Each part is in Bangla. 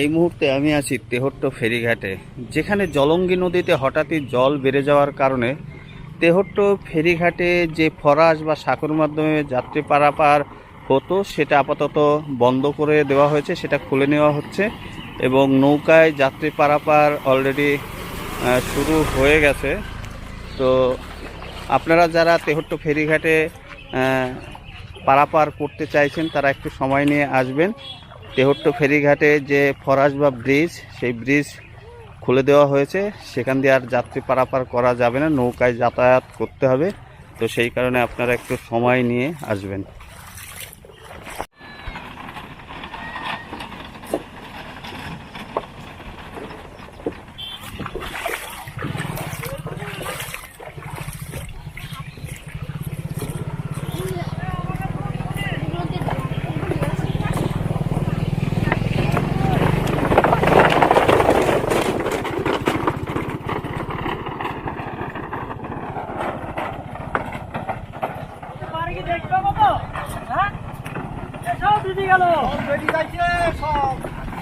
এই মুহূর্তে আমি আছি তেহট্ট ফেরিঘাটে, যেখানে জলঙ্গি নদীতে হঠাৎই জল বেড়ে যাওয়ার কারণে তেহট্ট ফেরিঘাটে যে ফরাস বা সাঁকোর মাধ্যমে যাত্রী পারাপার হতো, সেটা আপাতত বন্ধ করে দেওয়া হয়েছে, সেটা খুলে নেওয়া হচ্ছে এবং নৌকায় যাত্রী পারাপার অলরেডি শুরু হয়ে গেছে। তো আপনারা যারা তেহট্ট ফেরিঘাটে পারাপার করতে চাইছেন, তারা একটু সময় নিয়ে আসবেন। তেহট্ট ফেরিঘাটে যে ফরাস বা ব্রিজ, সেই ব্রিজ খুলে দেওয়া হয়েছে। সেখান দিয়ে আর যাত্রী পারাপার করা যাবে না, নৌকায় যাতায়াত করতে হবে। তো সেই কারণে আপনারা একটু সময় নিয়ে আসবেন পারে কি দেখবে কত হ্যাঁ এসব দিদি গেল রেডি যাচ্ছে সব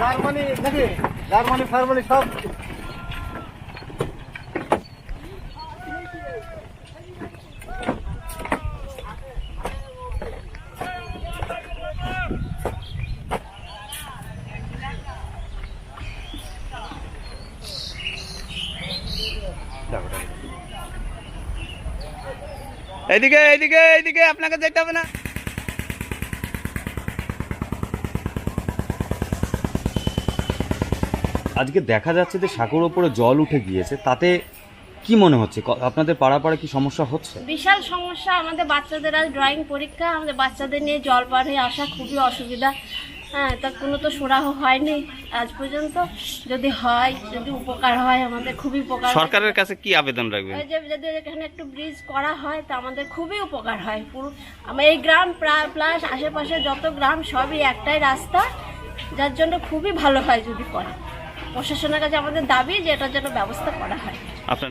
জার্মানি নাকি জার্মানি ফার্মানি সব এইদিকে এদিকে এদিকে আপনাকে যেতে হবে না। আজকে দেখা যাচ্ছে যে সাঁকোর ওপরে জল উঠে গিয়েছে তাতে কি মনে হচ্ছে? ক- আপনাদের পাড়া পাড়া কি সমস্যা হচ্ছে? বিশাল সমস্যা। আমাদের বাচ্চাদের আজ ড্রয়িং পরীক্ষা আমাদের বাচ্চাদের নিয়ে জল পার হয়ে আসা খুবই অসুবিধা। হ্যাঁ তা কোনো তো সুরাহ হয়নি আজ পর্যন্ত। যদি হয় যদি উপকার হয় আমাদের খুবই উপকার। সরকারের কাছে কি আবেদন রাখবেন? যদি এখানে একটু ব্রিজ করা হয় তা আমাদের খুবই উপকার হয়। পুরো আমার এই গ্রাম প্লাস আশেপাশে যত গ্রাম সবই একটাই রাস্তা যার জন্য খুবই ভালো হয় যদি করে। প্রশাসনের কাছে আমাদের দাবি যে এটার জন্য ব্যবস্থা করা হয়। আপনার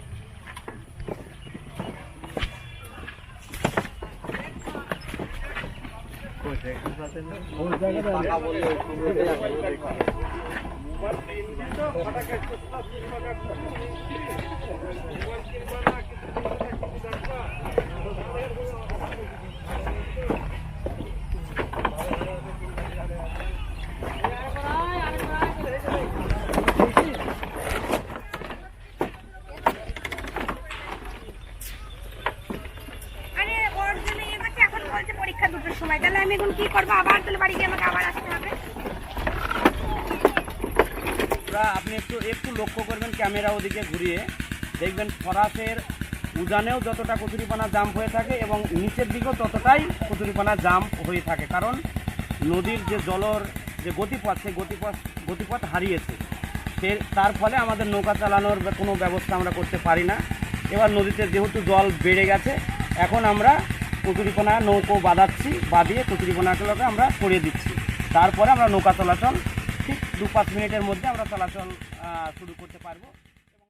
এই দিকে তোলো আরে ওর জন্য আমাকে এখন বলছে পরীক্ষা দুটোর সময়। তাহলে আমি এখন কি করব? আবার তাহলে বাড়ি গিয়ে আমাকে আবার আসতে হবে। আপনি একটু একটু লক্ষ্য করবেন ক্যামেরা ওদিকে ঘুরিয়ে। দেখবেন ফরাসের উজানেও যতটা কচুরিপানা জাম্প হয়ে থাকে এবং নিচের দিকেও ততটাই কচুরিপানা জাম্প হয়ে থাকে। কারণ নদীর যে জলর যে গতিপথ, সেই গতিপথ গতিপথ হারিয়েছে। সে, তার ফলে আমাদের নৌকা চালানোর কোনো ব্যবস্থা আমরা করতে পারি না। এবার নদীতে যেহেতু জল বেড়ে গেছে, এখন আমরা কচুরিপানা নৌকো বাঁধাচ্ছি, বাঁধিয়ে কচুরিপানাগুলোকে আমরা সরিয়ে দিচ্ছি। তারপরে আমরা নৌকা চলাচল ঠিক দু পাঁচ মিনিটের মধ্যে আমরা চলাচল শুরু করতে পারব।